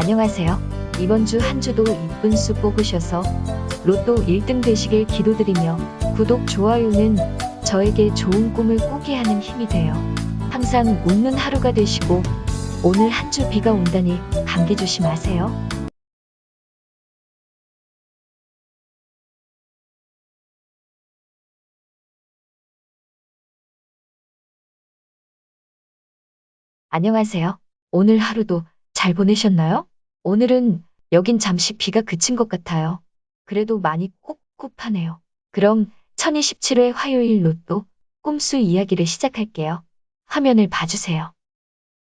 안녕하세요. 이번 주 한 주도 이쁜 수 뽑으셔서 로또 1등 되시길 기도드리며 구독, 좋아요는 저에게 좋은 꿈을 꾸게 하는 힘이 돼요. 항상 웃는 하루가 되시고 오늘 한 주 비가 온다니 감기 조심하세요. 안녕하세요. 오늘 하루도 잘 보내셨나요? 오늘은 여긴 잠시 비가 그친 것 같아요. 그래도 많이 꿉꿉하네요. 그럼 1027회 화요일 로또 꿈수 이야기를 시작할게요. 화면을 봐주세요.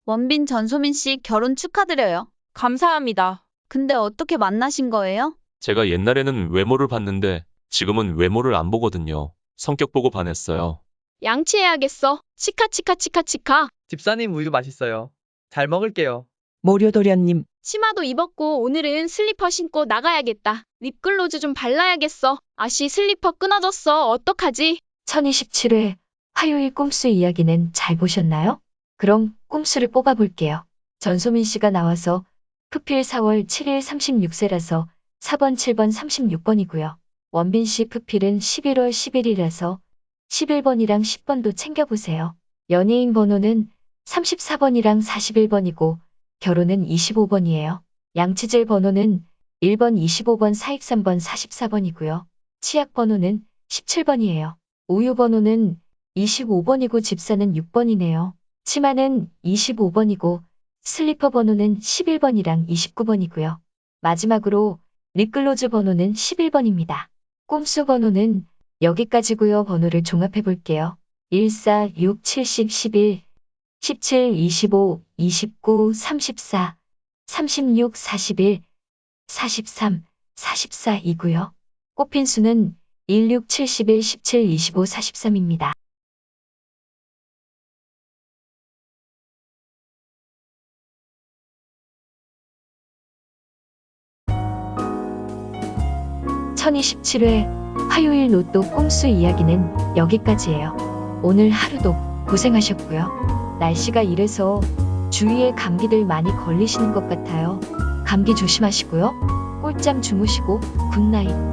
원빈 전소민 씨 결혼 축하드려요. 감사합니다. 근데 어떻게 만나신 거예요? 제가 옛날에는 외모를 봤는데 지금은 외모를 안 보거든요. 성격 보고 반했어요. 양치해야겠어. 치카 치카 치카 치카. 집사님 우유 맛있어요. 잘 먹을게요. 모료도련님, 치마도 입었고 오늘은 슬리퍼 신고 나가야겠다. 립글로즈 좀 발라야겠어. 아씨 슬리퍼 끊어졌어. 어떡하지? 1027회 화요일 꿈수 이야기는 잘 보셨나요? 그럼 꿈수를 뽑아볼게요. 전소민 씨가 나와서 푸필 4월 7일 36세라서 4번 7번 36번이고요. 원빈 씨 푸필은 11월 11일이라서 11번이랑 10번도 챙겨보세요. 연예인 번호는 34번이랑 41번이고 결혼은 25번이에요. 양치질 번호는 1번 25번 사익 3번 44번이고요. 치약 번호는 17번이에요. 우유 번호는 25번이고 집사는 6번이네요. 치마는 25번이고 슬리퍼 번호는 11번이랑 29번이고요. 마지막으로 립글로즈 번호는 11번입니다. 꼼수 번호는 여기까지고요. 번호를 종합해 볼게요. 1, 4, 6, 70, 11, 17, 25, 29, 34, 36, 41, 43, 44이고요. 꽃핀 수는 1, 6, 71, 17, 25, 43입니다. (1027회) 화요일 로또 꼼수 이야기는 여기까지예요. 오늘 하루도 고생하셨고요. 날씨가 이래서 주위에 감기들 많이 걸리시는 것 같아요. 감기 조심하시고요. 꿀잠 주무시고 굿나잇.